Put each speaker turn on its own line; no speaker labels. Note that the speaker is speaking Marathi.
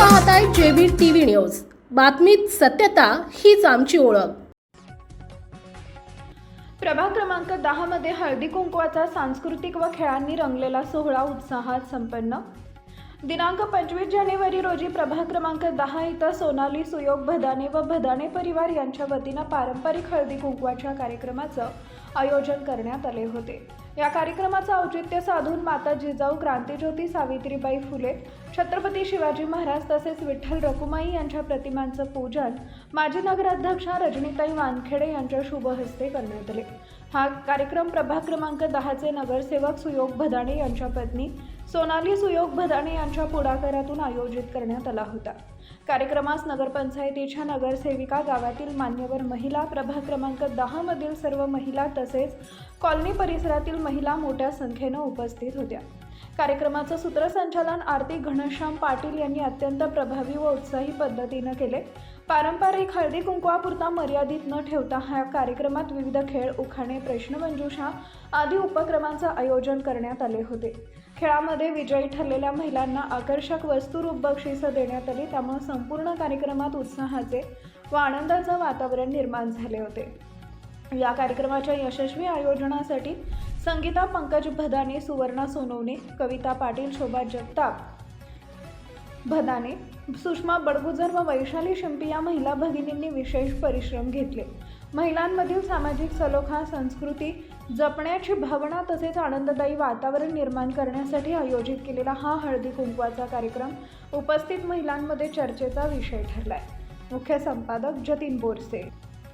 पाहताय जेबी टीव्ही न्यूज. बातमीत सत्यता हीच आमची ओळख.
प्रभाग क्रमांक दहा मध्ये हळदी कुंकवाचा सांस्कृतिक व खेळांनी रंगलेला सोहळा उत्साहात संपन्न. दिनांक पंचवीस जानेवारी रोजी प्रभाग क्रमांक दहा इथं सोनाली सुयोग भदाने व भदाने परिवार यांच्या वतीनं पारंपरिक हळदी कुंकवाच्या कार्यक्रमाचं आयोजन करण्यात आले होते. या कार्यक्रमाचं औचित्य साधून माता जिजाऊ क्रांतीज्योती सावित्रीबाई फुले छत्रपती शिवाजी महाराज तसेच विठ्ठल रकुमाई यांच्या प्रतिमांचं पूजन माजी नगराध्यक्षा रजनीताई वानखेडे यांच्या शुभ हस्ते करण्यात आले. हा कार्यक्रम प्रभाग क्रमांक दहाचे नगरसेवक सुयोग भदाणे यांच्या पत्नी सोनाली सुयोग भदाणे यांच्या पुढाकारातून आयोजित करण्यात आला होता. कार्यक्रमास नगरपंचायतीच्या नगरसेविका गावातील मान्यवर महिला प्रभाग क्रमांक दहामधील सर्व महिला तसेच कॉलनी परिसरातील महिला मोठ्या संख्येनं उपस्थित होत्या. कार्यक्रमाचं सूत्रसंचालन आरती घनश्याम पाटील यांनी अत्यंत प्रभावी व उत्साही पद्धतीनं केले. पारंपरिक हळदी कुंकवापुरता मर्यादित न ठेवता ह्या कार्यक्रमात विविध खेळ उखाणे प्रश्नमंजुषा आदी उपक्रमांचं आयोजन करण्यात आले होते. खेळामध्ये विजयी ठरलेल्या महिलांना आकर्षक वस्तुरूप बक्षिसं देण्यात आली. त्यामुळे संपूर्ण कार्यक्रमात उत्साहाचे व आनंदाचं वातावरण निर्माण झाले होते. या कार्यक्रमाच्या यशस्वी आयोजनासाठी संगीता पंकज भदाने सुवर्णा सोनवणे कविता पाटील शोभा जगताप भदाने सुषमा बडगुजर व वैशाली शिंपी या महिला भगिनींनी विशेष परिश्रम घेतले. महिलांमधील सामाजिक सलोखा संस्कृती जपण्याची भावना तसेच आनंददायी वातावरण निर्माण करण्यासाठी आयोजित केलेला हा हळदी कुंकवाचा कार्यक्रम उपस्थित महिलांमध्ये चर्चेचा विषय ठरलाय. मुख्य संपादक जतीन बोरसे.